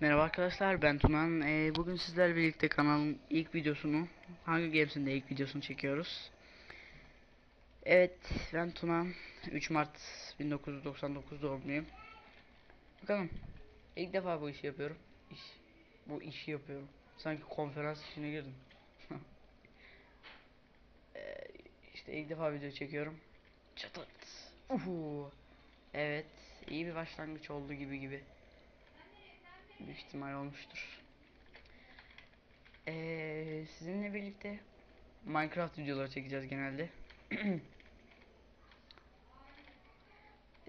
Merhaba arkadaşlar ben Tunan. Ee, bugün sizlerle birlikte kanalın ilk videosunu Hunger Games'in ilk videosunu çekiyoruz. Evet ben Tunan. 3 Mart 1999 doğumluyum. Bakalım. İlk defa bu işi yapıyorum. İş. Bu işi yapıyorum. Sanki konferans işine girdim. ee, işte ilk defa video çekiyorum. Çatırt. Uhu. Evet. iyi bir başlangıç oldu gibi gibi. Büyük ihtimal olmuştur. Ee, sizinle birlikte Minecraft videoları çekeceğiz genelde.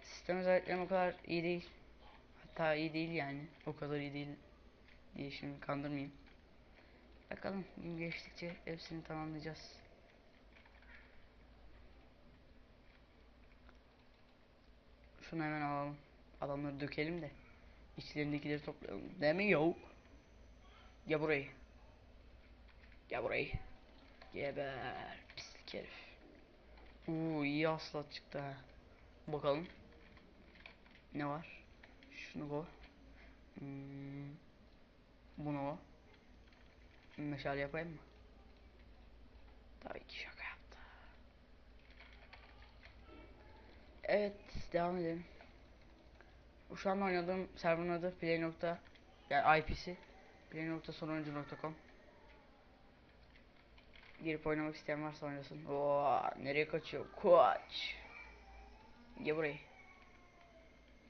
Sistem özelliklerim o kadar iyi değil. Hatta iyi değil yani. O kadar iyi değil diye şimdi kandırmayayım. Bakalım gün geçtikçe hepsini tamamlayacağız. Şunu hemen alalım. Adamları dökelim de. İçlerindekileri toplayalım. Değil mi yok? Gel burayı. Gel burayı. Geber. Pislik herif. Uuu iyi aslat çıktı ha. Bakalım. Ne var? Şunu koy. Hmm. Bunu o. Meşale yapayım mı? Tabii ki şaka yaptı. Evet devam edelim. Şu an oynadığım serverın adı play nokta yani IP'si play.sonuncu.com Girip oynamak isteyen varsa oynasın. Oo, nereye kaçıyor? Koç. Gel burayı.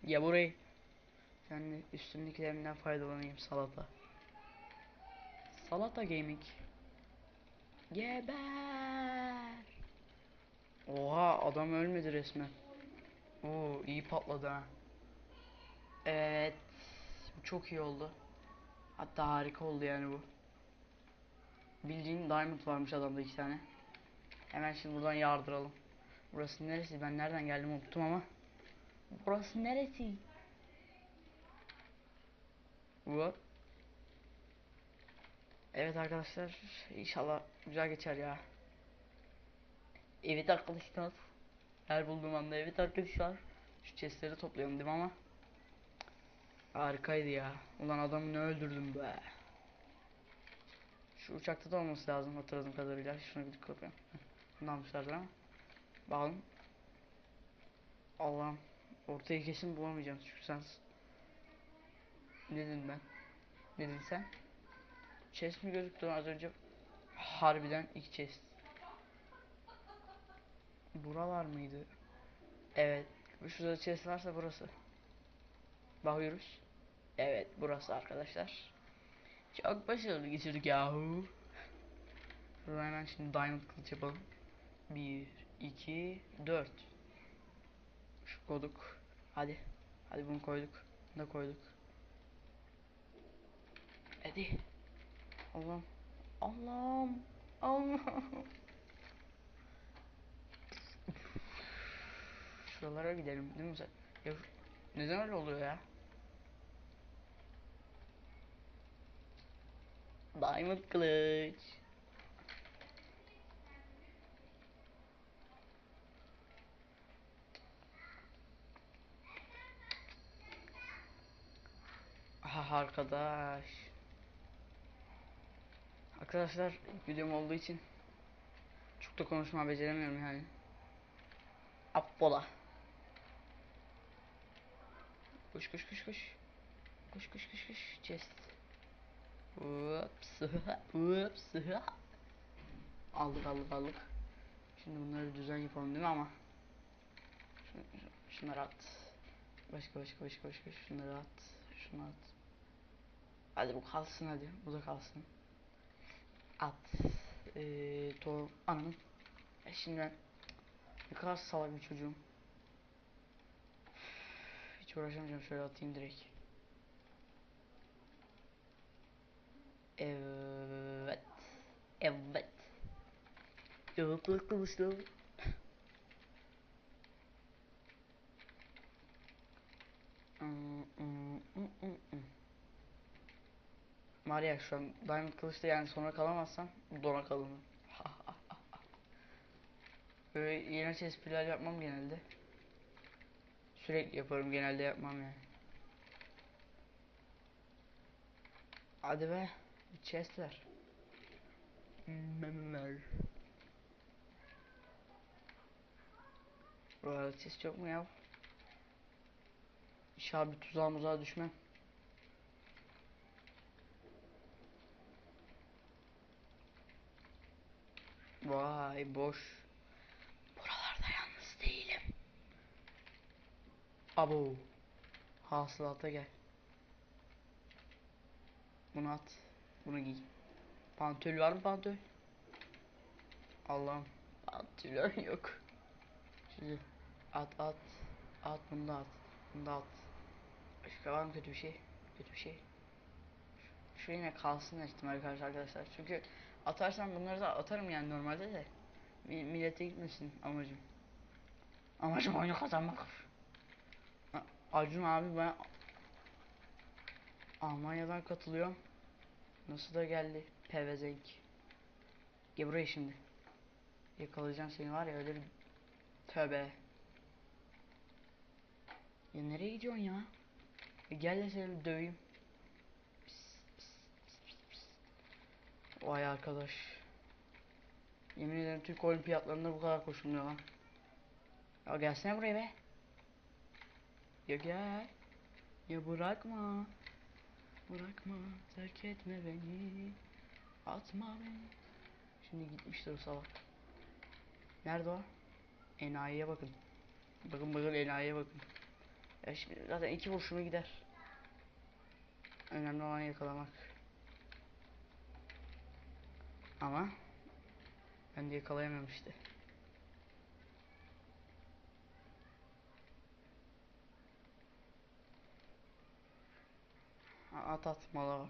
Gel burayı. Ben de üstündekilerimden faydalanayım salata. Salata gaming. Geber. Oha adam ölmedi resmen. Oo iyi patladı ha. Evet. Bu çok iyi oldu. Hatta harika oldu yani bu. Bildiğin diamond varmış adamda iki tane. Hemen şimdi buradan yardıralım. Burası neresi? Ben nereden geldim unuttum ama. Burası neresi? What? Evet arkadaşlar inşallah güzel geçer ya. Evet arkadaşlar. Her bulduğum anda evet arkadaşlar. Şu chestleri toplayalım değil mi ama? Harikaydı ya. Ulan adamı ne öldürdüm be. Şu uçakta da olması lazım hatırladığım kadarıyla. Şuna gidip kopyalım. Bunu almışlardır ama. Bakalım. Allah'ım. Ortayı kesin bulamayacağım çünkü sen... Ne dedim ben? Ne dedin sen? Chest mi gözüktü az önce? Harbiden iki chest. Buralar mıydı? Evet. Şurada chest varsa burası. Bakıyoruz. Evet burası arkadaşlar. Çok başarılı geçirdik yahu. Şuradan hemen şimdi diamond kılıç yapalım. 1, 2, 4. Şu koyduk. Hadi. Hadi bunu koyduk. Bunu da koyduk. Hadi. Allah'ım. Allah'ım. Allah'ım. Şuralara gidelim değil mi sen? Ya, neden öyle oluyor ya? Diamond kılıç. Aha arkadaş. Arkadaşlar videom olduğu için çok da konuşma beceremiyorum yani. Appola. Koş koş koş koş. Koş koş koş koş. Chest. Ups. Ups. Aldık aldık aldık. Şimdi bunları düzen yapalım değil mi ama? Şunları at. Başka başka başka başka şunları at. Şunu at. Hadi bu kalsın hadi. Bu da kalsın. At. Eee tohum. Ananın. E şimdi ben ne kadar salak bir çocuğum. Hiç uğraşamayacağım şöyle atayım direkt. Evet. Evet. Evet arkadaşlar. Maria şu an Diamond kılıçta yani sonra kalamazsam dona kalırım. Böyle yeni espriler yapmam genelde. Sürekli yaparım genelde yapmam yani. Hadi be. Bir chest ver. Memeler. Buralarda chest yok mu ya? İnşallah bir tuzağa muzağa düşmem. Vay boş. Buralarda yalnız değilim. Abo. Hasılata gel. Bunu at. Bunu giy. Pantol var mı pantol? Allah'ım. Pantolon yok. Şimdi at at. At bunu da at. Bunu da at. Başka var mı kötü bir şey? Kötü bir şey. Şu yine kalsın ihtimal karşı arkadaşlar. Çünkü atarsam bunları da atarım yani normalde de. Mi- millete gitmesin amacım. Amacım oyunu kazanmak. Acun abi ben Almanya'dan katılıyorum. Nasıl da geldi pevezenk. Gel buraya şimdi. Yakalayacağım seni var ya öyle bir tövbe. Ya nereye gidiyorsun ya? E gel de seni döveyim. Vay arkadaş. Yemin ederim Türk olimpiyatlarında bu kadar koşulmuyor lan. Ya gelsene buraya be. Ya gel. Ya bırakma. Bırakma. Terk etme beni. Atma beni. Şimdi gitmiştir o salak. Nerede o? Enayiye bakın. Bakın bakın enayiye bakın. Ya şimdi zaten iki vuruşuma gider. Önemli olan yakalamak. Ama ben de yakalayamam işte. At at mala bak.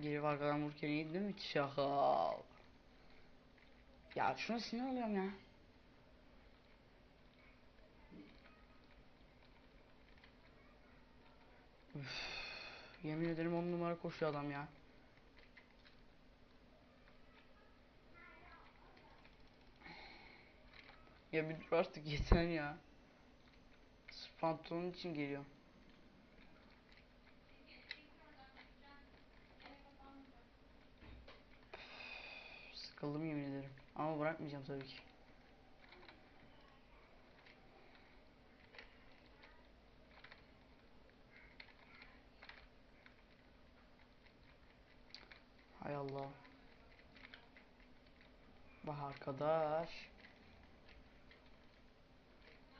Geri arkadan vururken iyi değil mi? Şaka. Ya şuna sinir oluyorum ya. Üf, yemin ederim on numara koşuyor adam ya. Ya bir dur artık yeter ya. Sırf Pantolonun için geliyor. Sıkıldım yemin ederim. Ama bırakmayacağım tabii ki. Hay Allah. Bak arkadaş.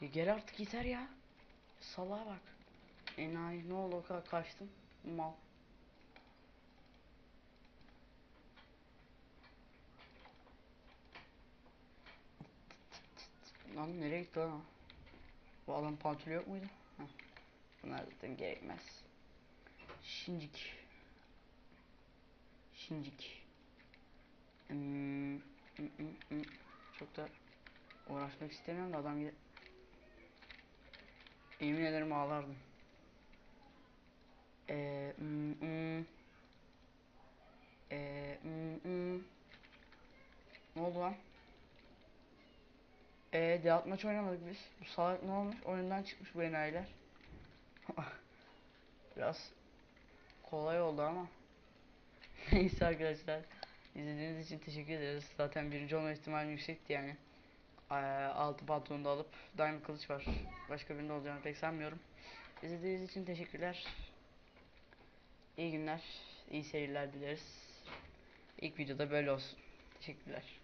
Ya gel artık yeter ya. Salağa bak. Enayi ne oldu kaçtım. Mal. Lan nereye gitti lan? Bu adam pantolon yok muydu? Heh. Bunlar zaten gerekmez. Şincik. Şincik. Hmm, hmm, hmm, hmm. Çok da uğraşmak istemiyorum da adam gide... Yemin ederim ağlardım. Eee hmm, hmm. Eee hmm, hmm. Ne oldu lan? Eee dealt maç oynamadık biz. Bu salak ne olmuş? Oyundan çıkmış bu enayiler. Biraz kolay oldu ama. Neyse arkadaşlar. İzlediğiniz için teşekkür ederiz. Zaten birinci olma ihtimali yüksekti yani. Ee, altı pantolonu da alıp Diamond kılıç var. Başka birinde olacağını pek sanmıyorum. İzlediğiniz için teşekkürler. İyi günler, iyi seyirler dileriz. İlk videoda böyle olsun. Teşekkürler.